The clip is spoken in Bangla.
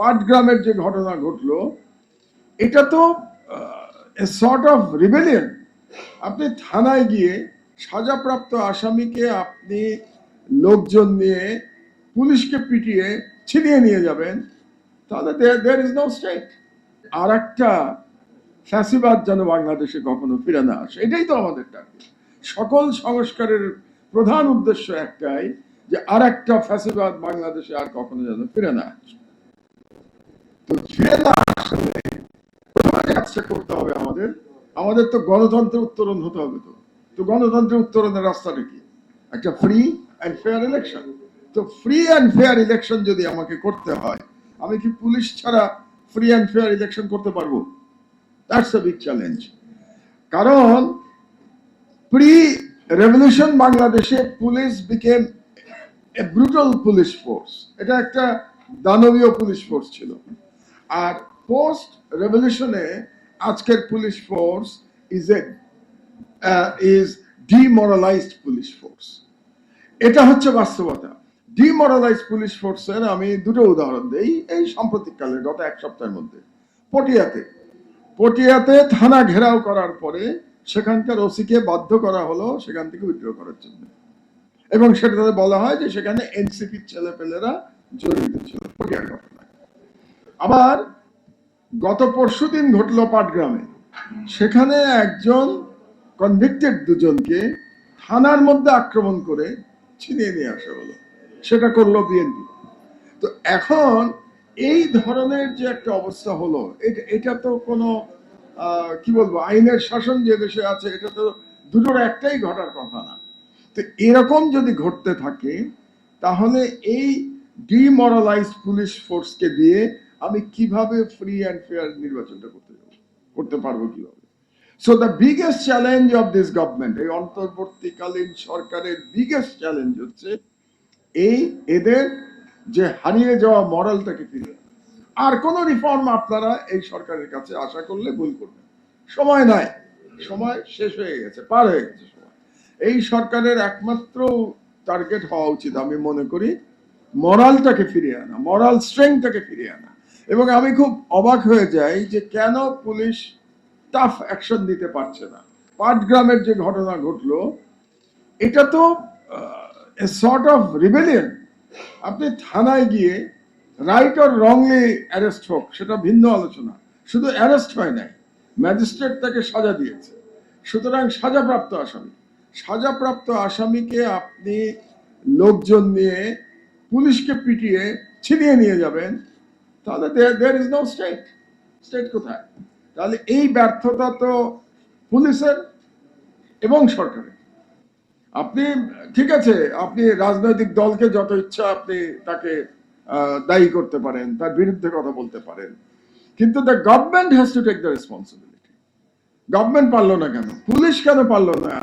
পাটগ্রামের যে ঘটনা ঘটলো, এটা তো সর্ট অফ রিবেলিয়ন আপনি থানায় গিয়ে সাজাপ্রাপ্ত আসামিকে আপনি লোকজন নিয়ে পুলিশকে পিটিয়ে ছিনিয়ে নিয়ে যাবেন, তাহলে দেয়ার ইজ নো স্টেট আর একটা ফ্যাসিবাদ যেন বাংলাদেশে কখনো ফিরে না আসে, এটাই তো আমাদের টার্গেট সকল সংস্কারের প্রধান উদ্দেশ্য একটাই যে আর একটা ফ্যাসিবাদ বাংলাদেশে আর কখনো যেন ফিরে না আসে। আমাদের। তো গণতন্ত্রের উত্তরণ হতে হবে তো। তো গণতন্ত্রের উত্তরণের রাস্তাটা কি? একটা ফ্রি অ্যান্ড ফেয়ার ইলেকশন তো ফ্রি অ্যান্ড ফেয়ার ইলেকশন যদি আমাকে করতে হয়, আমি কি পুলিশ ছাড়া ফ্রি অ্যান্ড ফেয়ার ইলেকশন করতে পারব? দ্যাটস বিগ চ্যালেঞ্জ কারণ প্রি রেভলিউশন বাংলাদেশে police became a brutal police force এটা একটা দানবীয় পুলিশ ফোর্স ছিল। আর পোস্ট রেভলিউশনে আজকের police force is a is demoralized police force এটা হচ্ছে বাস্তবতা। ডিমোরালাইজ পুলিশ ফোর্সের আমি দুটো উদাহরণ দিই এই সাম্প্রতিককালে, গত এক সপ্তাহের মধ্যে। পটিয়াতে। পটিয়াতে থানা ঘেরাও করার পরে সেখানকার ওসিকে বাধ্য করা হলো সেখান থেকে উইথড্র করার জন্য। এবং সেটাতে বলা হয় যে সেখানে এনসিপির ছেলেপেলেরা জড়িত ছিল ঘটনা। আবার গত পরশু দিন ঘটলো পাটগ্রামে। সেখানে একজন কনভিক্টেড দুজনকে থানার মধ্যে আক্রমণ করে ছিনিয়ে নিয়ে আসা হলো। সেটা করল বিএনপি তো এখন এই ধরনের যে একটা অবস্থা হলো, এটা এটা তো কোনো কি বলব, আইনের শাসন যে দেশে আছে, এটা তো দুটোর একটাই ঘটার কথা না। তো এরকম যদি ঘটতে থাকে, তাহলে এই ডিমোরালাইজ পুলিশ ফোর্সকে দিয়ে আমি কীভাবে ফ্রি অ্যান্ড ফেয়ার নির্বাচনটা করতে যাব? করতে পারব কীভাবে? So the biggest challenge of this government এই অন্তর্বর্তীকালীন সরকারের বিগেস্ট চ্যালেঞ্জ হচ্ছে এই এদের যে হারিয়ে যাওয়া মরালটাকে ফিরে। আর কোন রিফর্ম আপনারা এই সরকারের কাছে আশা করলে ভুল করবেন। সময় নাই। সময় শেষ হয়ে গেছে, পার হয়ে গেছে সময়। এই সরকারের একমাত্র টার্গেট হওয়া উচিত, আমি মনে করি মরালটাকে ফিরিয়ে আনা মরাল স্ট্রেংথটাকে ফিরিয়ে আনা। এবং আমি খুব অবাক হয়ে যাই যে কেন পুলিশ টাফ অ্যাকশন নিতে পারছে না। পাটগ্রামের যে ঘটনা ঘটলো, এটা তো সর্ট অফ রিবেলিয়ন আপনি থানায় গিয়ে রাইট অর রংলি অ্যারেস্ট হোক, সেটা ভিন্ন আলোচনা। শুধু অ্যারেস্ট হয় নাই ম্যাজিস্ট্রেট তাকে সাজা দিয়েছে। সুতরাং সাজাপ্রাপ্ত আসামি। সাজাপ্রাপ্ত আসামিকে আপনি লোকজন নিয়ে পুলিশকে পিটিয়ে ছিনিয়ে নিয়ে যাবেন তাহলে there is no state state কোথায়? তাহলে এই ব্যর্থতা তো পুলিশের এবং সরকারের। আপনি, ঠিক আছে, আপনি রাজনৈতিক দলকে যত ইচ্ছা আপনি তাকে দায়ী করতে পারেন, তার বিরুদ্ধে কথা বলতে পারেন। কিন্তু the government has to take the responsibility government পারল না কেন? পুলিশ কেন পারল না?